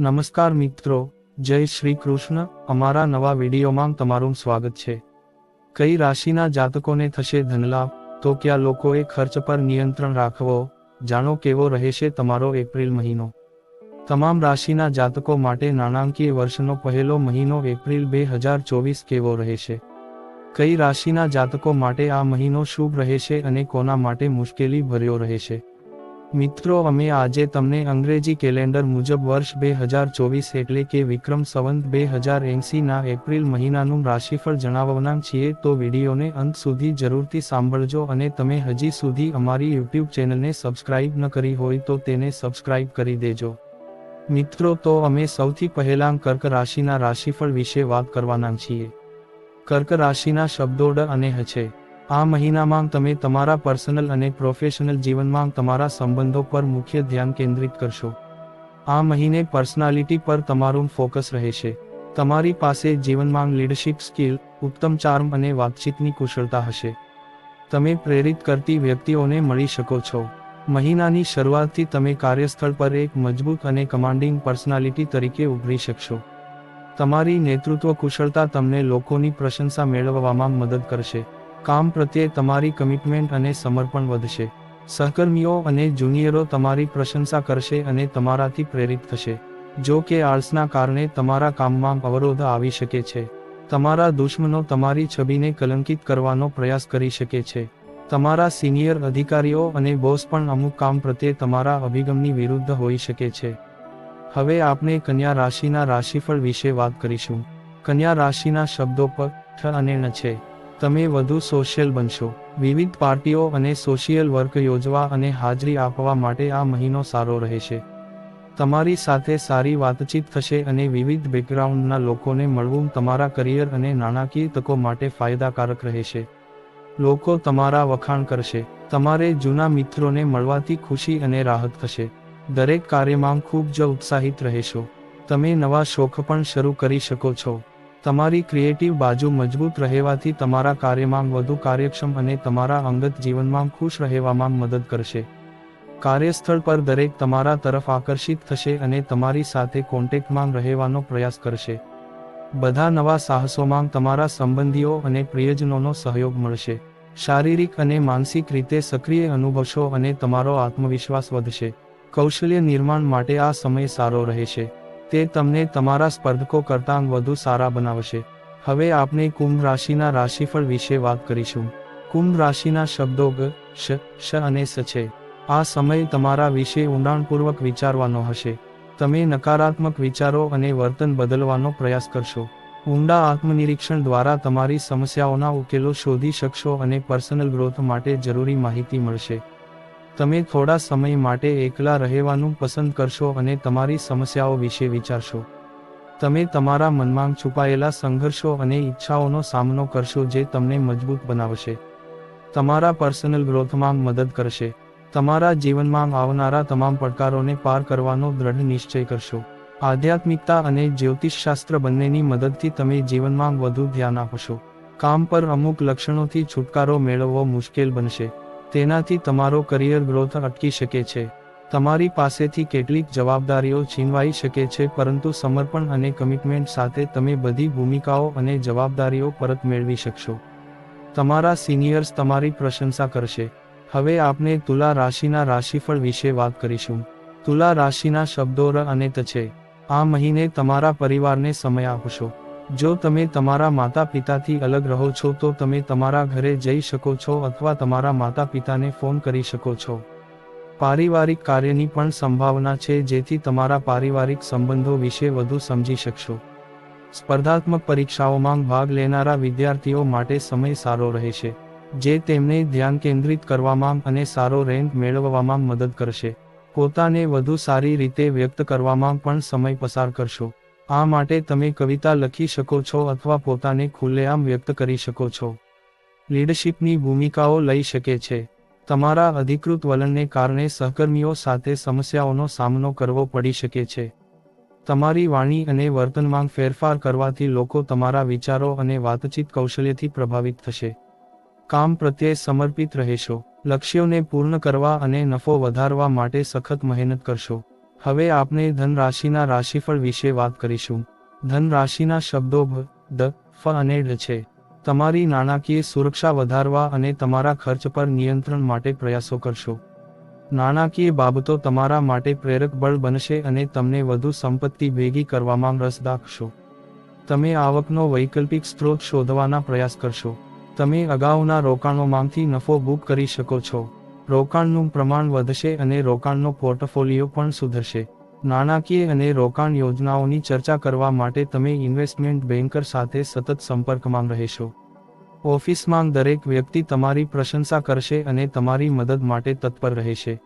નમસ્કાર મિત્રો, જય શ્રી કૃષ્ણ. અમારા નવા વિડીયોમાં તમારું સ્વાગત છે. કઈ રાશિના જાતકોને થશે ધનલાભ? તો કયા લોકોએ ખર્ચ પર નિયંત્રણ રાખવો? જાણો કેવો રહેશે તમારો એપ્રિલ મહિનો? તમામ રાશિના જાતકો માટે નાણાંકીય વર્ષનો પહેલો મહિનો એપ્રિલ બે હજાર ચોવીસ કેવો રહેશે? કઈ રાશિના જાતકો માટે આ મહિનો શુભ રહેશે અને કોના માટે મુશ્કેલી ભર્યો રહેશે? મિત્રો, અમે આજે તમને અંગ્રેજી કેલેન્ડર મુજબ વર્ષ બે હજાર ચોવીસ એટલે કે વિક્રમ સંવંત બે હજાર એંસીના એપ્રિલ મહિનાનું રાશિફળ જણાવવાના છીએ, તો વિડીયોને અંત સુધી જરૂરથી સાંભળજો અને તમે હજી સુધી અમારી યુટ્યુબ ચેનલને સબસ્ક્રાઇબ ન કરી હોય તો તેને સબસ્ક્રાઇબ કરી દેજો. મિત્રો, તો અમે સૌથી પહેલાં કર્ક રાશિના રાશિફળ વિશે વાત કરવાના છીએ. કર્ક રાશિના શબ્દો ડ અને હ છે. આ મહિનામાં તમે તમારા પર્સનલ અને પ્રોફેશનલ જીવનમાં તમારા સંબંધો પર મુખ્ય ધ્યાન કેન્દ્રિત કરશો. આ મહિને પર્સનાલિટી પર તમારું ફોકસ રહેશે. તમારી પાસે જીવનમાં લીડરશિપ સ્કિલ, ઉત્તમ ચાર્મ અને વાતચીતની કુશળતા હશે. તમે પ્રેરિત કરતી વ્યક્તિઓને મળી શકો છો. મહિનાની શરૂઆતથી તમે કાર્યસ્થળ પર એક મજબૂત અને કમાન્ડિંગ પર્સનાલિટી તરીકે ઉભરી શકશો. તમારી નેતૃત્વ કુશળતા તમને લોકોની પ્રશંસા મેળવવામાં મદદ કરશે. કામ પ્રત્યે તમારી કમિટમેન્ટ અને સમર્પણ વધશે. સહકર્મીઓ અને જુનિયરો તમારી પ્રશંસા કરશે અને તમારાથી પ્રેરિત થશે. જો કે આળસના કારણે તમારા કામમાં અવરોધ આવી શકે છે. તમારા દુશ્મનો તમારી છબીને કલંકિત કરવાનો પ્રયાસ કરી શકે છે. તમારા સિનિયર અધિકારીઓ અને બોસ પણ અમુક કામ પ્રત્યે તમારા અભિગમની વિરુદ્ધ હોઈ શકે છે. હવે આપણે કન્યા રાશિના રાશિફળ વિશે વાત કરીશું. કન્યા રાશિના શબ્દો પર ઠ અને ન છે. તમે વધુ સોશિયલ બનશો. વિવિધ પાર્ટીઓ અને સોશિયલ વર્ક યોજવા અને હાજરી આપવા માટે આ મહિનો સારો રહેશે. તમારી સાથે સારી વાતચીત થશે અને વિવિધ બેકગ્રાઉન્ડના લોકોને મળવું તમારા કરિયર અને નાણાકીય તકો માટે ફાયદાકારક રહેશે. લોકો તમારા વખાણ કરશે. તમારે જૂના મિત્રોને મળવાથી ખુશી અને રાહત થશે. દરેક કાર્યમાં ખૂબ જ ઉત્સાહિત રહેશો. તમે નવા શોખ પણ શરૂ કરી શકો છો. તમારી ક્રિએટિવ બાજુ મજબૂત રહેવાથી તમારા કાર્યમાં વધુ કાર્યક્ષમ અને તમારા અંગત જીવનમાં ખુશ રહેવામાં મદદ કરશે. કાર્યસ્થળ પર દરેક તમારા તરફ આકર્ષિત થશે અને તમારી સાથે કોન્ટેક્ટમાં રહેવાનો પ્રયાસ કરશે. બધા નવા સાહસોમાં તમારા સંબંધીઓ અને પ્રિયજનોનો સહયોગ મળશે. શારીરિક અને માનસિક રીતે સક્રિય અનુભવશો અને તમારો આત્મવિશ્વાસ વધશે. કૌશલ્ય નિર્માણ માટે આ સમય સારો રહેશે. તે તમને તમારા સ્પર્ધકો કરતાં વધુ સારા બનાવશે. હવે આપણે કુંભ રાશિના રાશિફળ વિશે વાત કરીશું. કુંભ રાશિના શબ્દો ગ, શ શ અને સ છે. આ સમય તમારા વિશે ઊંડાણપૂર્વક વિચારવાનો હશે. તમે નકારાત્મક વિચારો અને વર્તન બદલવાનો પ્રયાસ કરશો. ઊંડા આત્મનિરીક્ષણ દ્વારા તમારી સમસ્યાઓના ઉકેલો શોધી શકશો અને પર્સનલ ગ્રોથ માટે જરૂરી માહિતી મળશે. તમે થોડા સમય માટે એકલા રહેવાનું પસંદ કરશો અને તમારી સમસ્યાઓ વિશે વિચારશો. તમે તમારા મનમાં છુપાયેલા સંઘર્ષો અને ઈચ્છાઓનો સામનો કરશો જે તમને મજબૂત બનાવશે. તમારા પર્સનલ ગ્રોથમાં મદદ કરશે. તમારા જીવનમાં આવનારા તમામ પડકારોને પાર કરવાનો દ્રઢ નિશ્ચય કરશો. આધ્યાત્મિકતા અને જ્યોતિષશાસ્ત્ર બંનેની મદદથી તમે જીવનમાં વધુ ધ્યાન આપશો. કામ પર અમુક લક્ષણોથી છુટકારો મેળવવો મુશ્કેલ બનશે. તેનાથી તમારો કરિયર ગ્રોથ અટકી શકે છે. તમારી પાસેથી કેટલીક જવાબદારીઓ છીનવાઈ શકે છે, પરંતુ સમર્પણ અને કમિટમેન્ટ સાથે તમે બધી ભૂમિકાઓ અને જવાબદારીઓ પરત મેળવી શકશો. તમારા સિનિયર્સ તમારી પ્રશંસા કરશે. હવે આપણે તુલા રાશિના રાશિફળ વિશે વાત કરીશું. તુલા રાશિના શબ્દો ર અને ત છે આ મહિને તમારા પરિવારને સમય આપશો. જો તમે તમારા માતા પિતાથી અલગ રહો છો, તો તમે તમારા ઘરે જઈ શકો છો અથવા તમારા માતા પિતાને ફોન કરી શકો છો. પારિવારિક કાર્યની પણ સંભાવના છે, જેથી તમારા પારિવારિક સંબંધો વિશે વધુ સમજી શકશો. સ્પર્ધાત્મક પરીક્ષાઓમાં ભાગ લેનારા વિદ્યાર્થીઓ માટે સમય સારો રહેશે, જે તેમને ધ્યાન કેન્દ્રિત કરવામાં અને સારો રેન્ક મેળવવામાં મદદ કરશે. પોતાને વધુ સારી રીતે વ્યક્ત કરવામાં પણ સમય પસાર કરશો. આ માટે તમે કવિતા લખી શકો છો અથવા પોતાને ખુલ્લેઆમ વ્યક્ત કરી શકો છો. લીડરશીપની ભૂમિકાઓ લઈ શકે છે. તમારા અધિકૃત વલણને કારણે સહકર્મીઓ સાથે સમસ્યાઓનો સામનો કરવો પડી શકે છે. તમારી વાણી અને વર્તનમાં ફેરફાર કરવાથી લોકો તમારા વિચારો અને વાતચીત કૌશલ્યથી પ્રભાવિત થશે. કામ પ્રત્યે સમર્પિત રહેશો. લક્ષ્યોને પૂર્ણ કરવા અને નફો વધારવા માટે સખત મહેનત કરશો. હવે આપણે ધન રાશિના રાશિફળ વિશે વાત કરીશું. ધન રાશિના શબ્દો ભ દ, ફ અને ડ છે. તમારી નાણાકીય સુરક્ષા વધારવા અને તમારા ખર્ચ પર નિયંત્રણ માટે પ્રયાસો કરશો. નાણાકીય બાબતો તમારા માટે પ્રેરક બળ બનશે અને તમને વધુ સંપત્તિ ભેગી કરવામાં રસ દાખશો. તમે આવકનો વૈકલ્પિક સ્ત્રોત શોધવાના પ્રયાસ કરશો. તમે અગાઉના રોકાણોમાંથી નફો બુક કરી શકો છો. રોકાણનું પ્રમાણ વધશે અને રોકાણનો પોર્ટફોલિયો પણ સુધરશે. નાણાકીય અને રોકાણ યોજનાઓની ચર્ચા કરવા માટે તમે ઇન્વેસ્ટમેન્ટ બેન્કર સાથે સતત સંપર્કમાં રહેશો. ઓફિસમાં દરેક વ્યક્તિ તમારી પ્રશંસા કરશે અને તમારી મદદ માટે તત્પર રહેશે.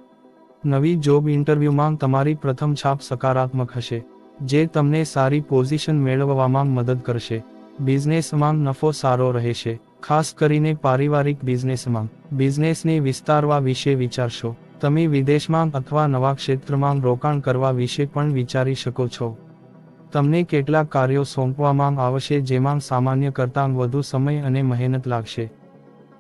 નવી જોબ ઇન્ટરવ્યૂમાં તમારી પ્રથમ છાપ સકારાત્મક હશે, જે તમને સારી પોઝિશન મેળવવામાં મદદ કરશે. બિઝનેસમાં નફો સારો રહેશે. ખાસ કરીને પારિવારિક બિઝનેસમાં. બિઝનેસને વિસ્તારવા વિશે વિચારશો. તમે વિદેશમાં અથવા નવા ક્ષેત્રમાં રોકાણ કરવા વિશે પણ વિચારી શકો છો. તમને કેટલાક કાર્યો સોંપવામાં આવશે જેમાં સામાન્ય કરતાં વધુ સમય અને મહેનત લાગશે.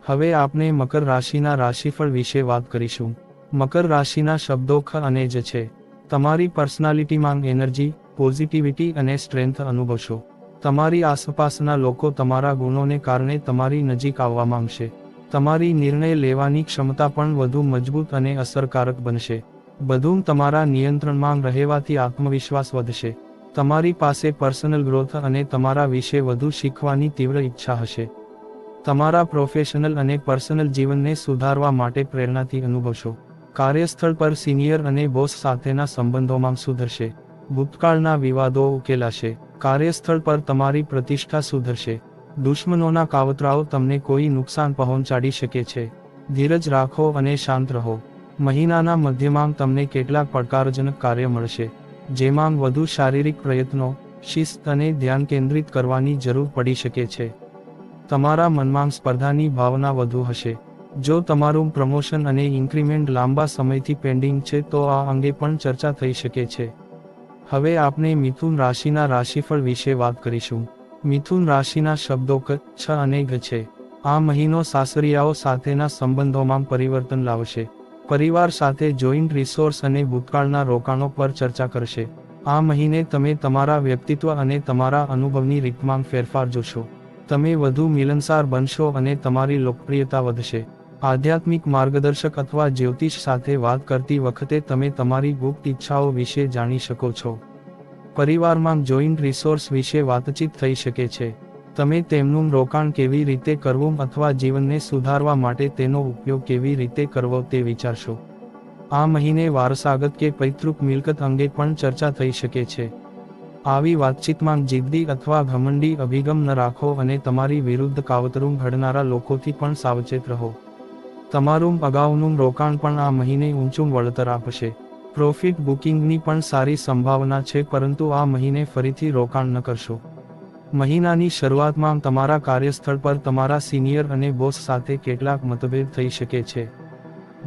હવે આપણે મકર રાશિના રાશિફળ વિશે વાત કરીશું. મકર રાશિના શબ્દો ખ અને જ છે. તમારી પર્સનાલિટીમાં એનર્જી, પોઝિટિવિટી અને સ્ટ્રેન્થ અનુભવશો. તમારી આસપાસના લોકો તમારા ગુણોને કારણે તમારી નજીક આવવા માંગશે. તમારી નિર્ણય લેવાની ક્ષમતા પણ વધુ મજબૂત અને અસરકારક બનશે. બધું તમારા નિયંત્રણમાં રહેવાથી આત્મવિશ્વાસ વધશે. તમારી પાસે પર્સનલ ગ્રોથ અને તમારા વિશે વધુ શીખવાની તીવ્ર ઈચ્છા હશે. તમારા પ્રોફેશનલ અને પર્સનલ જીવનને સુધારવા માટે પ્રેરણાથી અનુભવશો. કાર્યસ્થળ પર સિનિયર અને બોસ સાથેના સંબંધોમાં સુધરશે. ભૂતકાળના વિવાદો ઉકેલાશે. કાર્યસ્થળ પર તમારી પ્રતિષ્ઠા સુધરશે. દુશ્મનોના કાવતરાઓ તમને કોઈ નુકસાન પહોંચાડી શકે છે. ધીરજ રાખો અને શાંત રહો. મહિનાના મધ્યમાં તમને કેટલાક પડકારજનક કાર્ય મળશે. જેમાં વધુ શારીરિક પ્રયત્નો, શિસ્ત અને ધ્યાન કેન્દ્રિત કરવાની જરૂર પડી શકે છે. તમારા મનમાં સ્પર્ધાની ભાવના વધુ હશે. જો તમારું પ્રમોશન અને ઇન્ક્રીમેન્ટ લાંબા સમયથી પેન્ડિંગ છે તો આ અંગે પણ ચર્ચા થઈ શકે છે. હવે આપણે મિથુન રાશિના રાશિફળ વિશે વાત કરીશું. મિથુન રાશિના શબ્દો ક, છ અને ઘ છે. આ મહિનો સાસરિયાઓ સાથેના સંબંધોમાં પરિવર્તન લાવશે. પરિવાર સાથે જોઈન્ટ રિસોર્સ અને ભૂતકાળના રોકાણો પર ચર્ચા કરશે. આ મહિને તમે તમારા વ્યક્તિત્વ અને તમારા અનુભવની રીતમાં ફેરફાર જોશો. તમે વધુ મિલનસાર બનશો અને તમારી લોકપ્રિયતા વધશે. આધ્યાત્મિક માર્ગદર્શક અથવા જ્યોતિષ સાથે વાત કરતી વખતે તમે તમારી ગુપ્ત ઈચ્છાઓ વિશે જાણી શકો છો. પરિવારમાં જોઈન્ટ રિસોર્સ વિશે વાતચીત થઈ શકે છે. તમે તેમનું રોકાણ કેવી રીતે કરવું અથવા જીવનને સુધારવા માટે તેનો ઉપયોગ કેવી રીતે કરવો તે વિચારશો. આ મહિને વારસાગત કે પૈતૃક મિલકત અંગે પણ ચર્ચા થઈ શકે છે. આવી વાતચીતમાં જિદ્દી અથવા ઘમંડી અભિગમ ન રાખો અને તમારી વિરુદ્ધ કાવતરું ઘડનારા લોકોથી પણ સાવચેત રહો. તમારું અગાઉનું રોકાણ પણ આ મહિને ઊંચું વળતર આપશે. પ્રોફિટ બુકિંગની પણ સારી સંભાવના છે, પરંતુ આ મહિને ફરીથી રોકાણ ન કરશો. મહિનાની શરૂઆતમાં તમારા કાર્યસ્થળ પર તમારા સિનિયર અને બોસ સાથે કેટલાક મતભેદ થઈ શકે છે,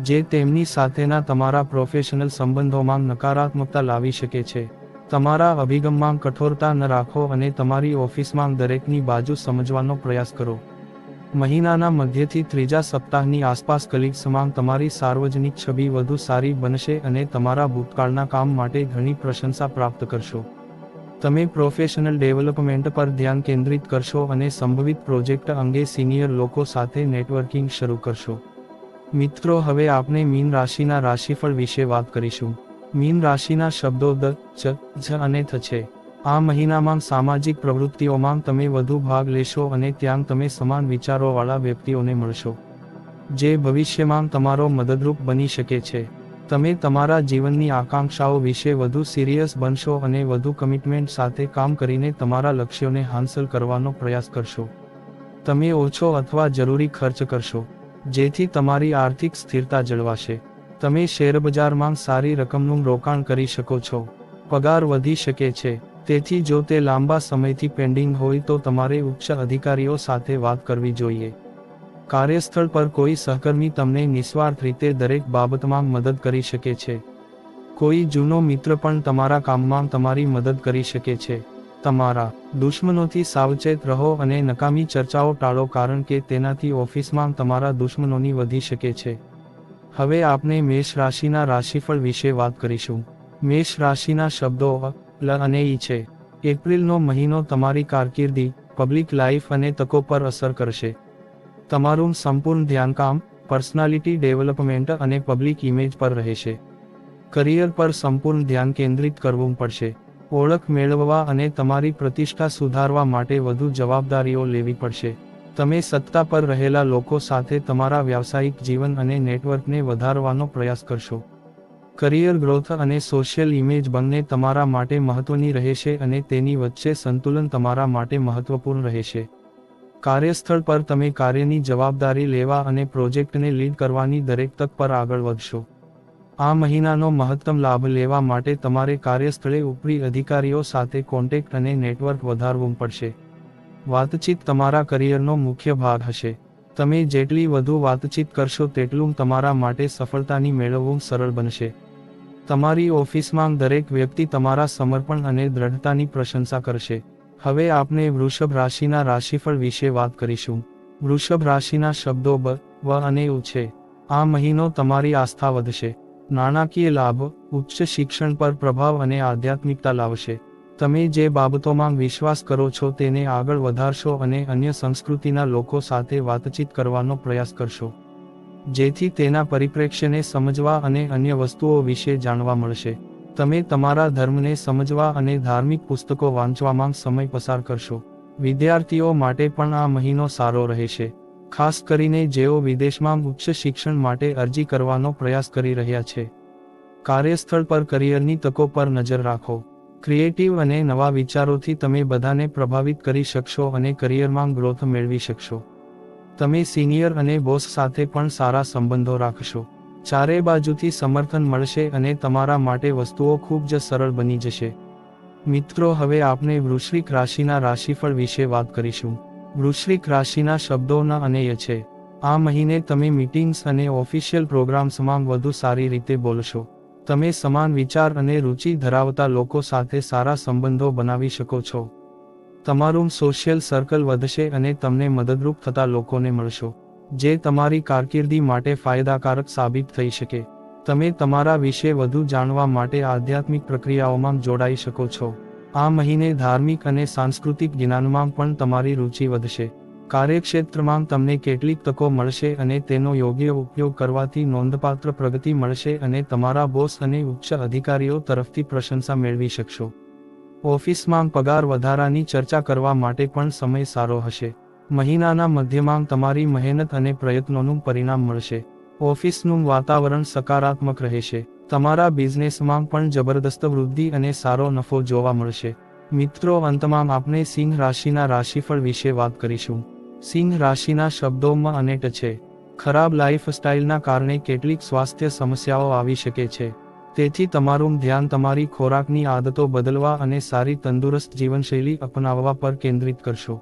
જે તેમની સાથેના તમારા પ્રોફેશનલ સંબંધોમાં નકારાત્મકતા લાવી શકે છે. તમારા અભિગમમાં કઠોરતા ન રાખો અને તમારી ઓફિસમાં દરેકની બાજુ સમજવાનો પ્રયાસ કરો. મહિનાના મધ્યથી ત્રીજા સપ્તાહની આસપાસ કલીગ્સમાં તમારી સાર્વજનિક છબી વધુ સારી બનશે અને તમારા ભૂતકાળના કામ માટે ઘણી પ્રશંસા પ્રાપ્ત કરશો. તમે પ્રોફેશનલ ડેવલપમેન્ટ પર ધ્યાન કેન્દ્રિત કરશો અને સંભવિત પ્રોજેક્ટ અંગે સિનિયર લોકો સાથે નેટવર્કિંગ શરૂ કરશો. મિત્રો, હવે આપણે મીન રાશિના રાશિફળ વિશે વાત કરીશું. મીન રાશિના શબ્દો દ ચ, જ અને થ છે. આ મહિનામાં સામાજિક પ્રવૃત્તિઓમાં તમે વધુ ભાગ લેશો અને ત્યાં તમે સમાન વિચારોવાળા વ્યક્તિઓને મળશો. જે ભવિષ્યમાં તમારો મદદરૂપ બની શકે છે. તમે તમારા જીવનની આકાંક્ષાઓ વિશે વધુ સિરિયસ બનશો અને વધુ કમિટમેન્ટ સાથે કામ કરીને તમારા લક્ષ્યોને હાંસલ કરવાનો પ્રયાસ કરશો. તમે ઓછો અથવા જરૂરી ખર્ચ કરશો, જેથી તમારી આર્થિક સ્થિરતા જળવાશે. તમે શેરબજારમાં સારી રકમનું રોકાણ કરી શકો છો. પગાર વધી શકે છે. તેથી જો તે લાંબા સમયથી પેન્ડિંગ હોય તો તમારે ઉચ્ચ અધિકારીઓ સાથે વાત કરવી જોઈએ. કાર્યસ્થળ પર કોઈ સહકર્મી તમને નિસ્વાર્થ રીતે દરેક બાબતમાં મદદ કરી શકે છે. કોઈ જૂનો મિત્ર પણ તમારા કામમાં તમારી મદદ કરી શકે છે. તમારા દુશ્મનોથી સાવચેત રહો અને નકામી ચર્ચાઓ ટાળો કારણ કે તેનાથી ઓફિસમાં તમારા દુશ્મનોની વધી શકે છે. હવે આપણે મેષ રાશિના રાશિફળ વિશે વાત કરીશું. મેષ રાશિના શબ્દો લ અને ઈ છે. એપ્રિલનો મહિનો તમારી કારકિર્દી, પબ્લિક લાઈફ અને તકો પર અસર કરશે. તમારું સંપૂર્ણ ધ્યાન કામ પર્સનાલિટી ડેવલપમેન્ટ અને પબ્લિક ઇમેજ પર રહેશે. કરિયર પર સંપૂર્ણ ધ્યાન કેન્દ્રિત કરવું પડશે. ઓળખ મેળવવા અને તમારી પ્રતિષ્ઠા સુધારવા માટે વધુ જવાબદારીઓ લેવી પડશે. તમે સત્તા પર રહેલા લોકો સાથે તમારા વ્યાવસાયિક જીવન અને નેટવર્કને વધારવાનો પ્રયાસ કરશો. કરિયર ગ્રોથ અને સોશિયલ ઇમેજ બંને તમારા માટે મહત્વની રહેશે અને તેની વચ્ચે સંતુલન તમારા માટે મહત્વપૂર્ણ રહેશે. કાર્યસ્થળ પર તમે કાર્યની જવાબદારી લેવા અને પ્રોજેક્ટને લીડ કરવાની દરેક તક પર આગળ વધશો. આ મહિનાનો મહત્તમ લાભ લેવા માટે તમારે કાર્યસ્થળે ઉપરી અધિકારીઓ સાથે કોન્ટેક્ટ અને નેટવર્ક વધારવું પડશે. વાતચીત તમારા કરિયરનો મુખ્ય ભાગ હશે. તમે જેટલી વધુ વાતચીત કરશો તેટલું તમારા માટે સફળતાની મેળવવું સરળ બનશે. તમારી ઓફિસમાં દરેક વ્યક્તિ તમારા સમર્પણ અને દ્રઢતાની પ્રશંસા કરશે. હવે આપણે વૃષભ રાશિના રાશિફળ વિશે વાત કરીશું. વૃષભ રાશિના શબ્દો બ, વ અને ઉ છે. આ મહિનો તમારી આસ્થા વધશે. નાણાકીય લાભ, ઉચ્ચ શિક્ષણ પર પ્રભાવ અને આધ્યાત્મિકતા લાવશે. તમે જે બાબતોમાં વિશ્વાસ કરો છો તેને આગળ વધારશો અને અન્ય સંસ્કૃતિના લોકો સાથે વાતચીત કરવાનો પ્રયાસ કરશો. જેથી તેના પરિપ્રેક્ષ્યને સમજવા અને અન્ય વસ્તુઓ વિશે જાણવા મળશે. તમે તમારા ધર્મને સમજવા અને ધાર્મિક પુસ્તકો વાંચવામાં સમય પસાર કરશો. વિદ્યાર્થીઓ માટે પણ આ મહિનો સારો રહેશે. ખાસ કરીને જેઓ વિદેશમાં ઉચ્ચ શિક્ષણ માટે અરજી કરવાનો પ્રયાસ કરી રહ્યા છે. કાર્યસ્થળ પર કરિયરની તકો પર નજર રાખો. ક્રિએટિવ અને નવા વિચારોથી તમે બધાને પ્રભાવિત કરી શકશો અને કરિયરમાં ગ્રોથ મેળવી શકશો. તમે સિનિયર અને બોસ સાથે પણ સારા સંબંધો રાખશો. ચારે બાજુથી સમર્થન મળશે અને તમારા માટે વસ્તુઓ ખૂબ જ સરળ બની જશે. મિત્રો, હવે આપણે વૃશ્વિક રાશિના રાશિફળ વિશે વાત કરીશું. વૃશ્વિક રાશિના શબ્દોના અનેય છે. આ મહિને તમે મીટિંગ્સ અને ઓફિશિયલ પ્રોગ્રામ્સમાં વધુ સારી રીતે બોલશો. તમે સમાન વિચાર અને રુચિ ધરાવતા લોકો સાથે સારા સંબંધો બનાવી શકો છો. તમારું સોશિયલ સર્કલ વધશે અને તમને મદદરૂપ થતા લોકોને મળશો, જે તમારી કારકિર્દી માટે ફાયદાકારક સાબિત થઈ શકે. તમે તમારા વિશે વધુ જાણવા માટે આધ્યાત્મિક પ્રક્રિયાઓમાં જોડાઈ શકો છો. આ મહિને ધાર્મિક અને સાંસ્કૃતિક જ્ઞાનમાં પણ તમારી રુચિ વધશે. કાર્યક્ષેત્રમાં તમને કેટલીક તકો મળશે અને તેનો યોગ્ય ઉપયોગ કરવાથી નોંધપાત્ર પ્રગતિ મળશે અને તમારા બોસ અને ઉચ્ચ અધિકારીઓ તરફથી પ્રશંસા મેળવી શકશો. ઓફિસમાં પગાર વધારાની ચર્ચા કરવા માટે પણ સમય સારો હશે. મહિનાના મધ્યમાં તમારી મહેનત અને પ્રયત્નોનું પરિણામ મળશે. ઓફિસનું વાતાવરણ સકારાત્મક રહેશે. તમારા બિઝનેસમાં પણ જબરદસ્ત વૃદ્ધિ અને સારો નફો જોવા મળશે. મિત્રો, અંતમાં આપણે સિંહ રાશિના રાશિફળ વિશે વાત કરીશું. સિંહ રાશિના શબ્દોમાં અનેટ છે. ખરાબ લાઇફસ્ટાઇલના કારણે કેટલીક સ્વાસ્થ્ય સમસ્યાઓ આવી શકે છે. તેથી તમારું ધ્યાન તમારી ખોરાકની આદતો બદલવા અને સારી તંદુરસ્ત જીવનશૈલી અપનાવવા પર કેન્દ્રિત કરશો.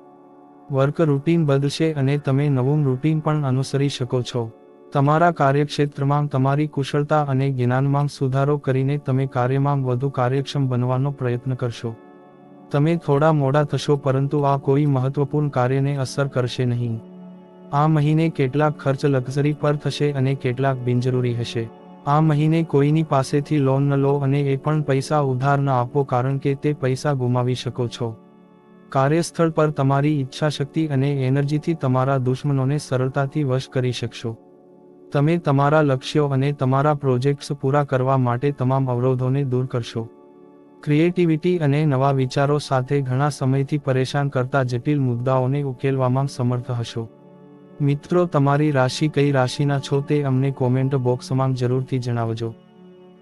વર્ક રૂટીન બદલશે અને તમે નવું રૂટીન પણ અનુસરી શકો છો. તમારા કાર્યક્ષેત્રમાં તમારી કુશળતા અને જ્ઞાનમાં સુધારો કરીને તમે કાર્યમાં વધુ કાર્યક્ષમ બનવાનો પ્રયત્ન કરશો. તમે થોડા મોડા થશો પરંતુ આ કોઈ મહત્વપૂર્ણ કાર્યને અસર કરશે નહીં. આ મહિને કેટલાક ખર્ચ લક્ઝરી પર થશે અને કેટલાક બિનજરૂરી હશે. આ મહિને કોઈની પાસેથી લોન ન લો અને એ પણ પૈસા ઉધાર ન આપો કારણ કે તે પૈસા ગુમાવી શકો છો. કાર્યસ્થળ પર તમારી ઈચ્છાશક્તિ અને એનર્જીથી તમારા દુશ્મનોને સરળતાથી વશ કરી શકશો. તમે તમારા લક્ષ્યો અને તમારા પ્રોજેક્ટ્સ પૂરા કરવા માટે તમામ અવરોધોને દૂર કરશો. ક્રિએટિવિટી અને નવા વિચારો સાથે ઘણા સમયથી પરેશાન કરતા જટિલ મુદ્દાઓને ઉકેલવામાં સમર્થ હશો. મિત્રો, તમારી રાશિ કઈ રાશિના છો તે અમને કોમેન્ટ બોક્સમાં જરૂરથી જણાવજો.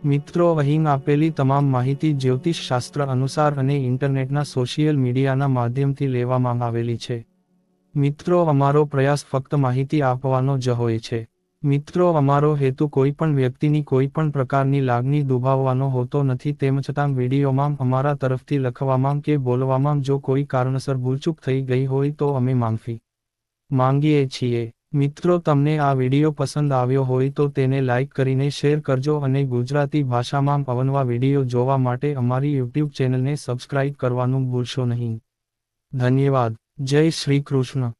મિત્રો, અહીં આપેલી તમામ માહિતી જ્યોતિષ શાસ્ત્ર અનુસાર અને ઇન્ટરનેટના સોશિયલ મીડિયાના માધ્યમથી લેવામાં આવેલી છે. મિત્રો, અમારો પ્રયાસ ફક્ત માહિતી આપવાનો જ હોય છે. મિત્રો, અમારો હેતુ કોઈ પણ વ્યક્તિની કોઈ પણ પ્રકારની લાગણી દુભાવવાનો હોતો નથી. તેમ છતાં વિડીયોમાં અમારા તરફથી લખવામાં કે બોલવામાં જો કોઈ કારણસર ભૂલચૂક થઈ ગઈ હોય તો અમે માંગી માંગીએ છીએ. મિત્રો, તમને આ વીડિયો પસંદ આવ્યો હોય તો તેને લાઇક કરીને શેર કરજો અને ગુજરાતી ભાષામાં અવનવા વીડિયો જોવા માટે અમારી યુટ્યુબ ચેનલને સબસ્ક્રાઇબ કરવાનું ભૂલશો નહીં. ધન્યવાદ. જય શ્રી કૃષ્ણ.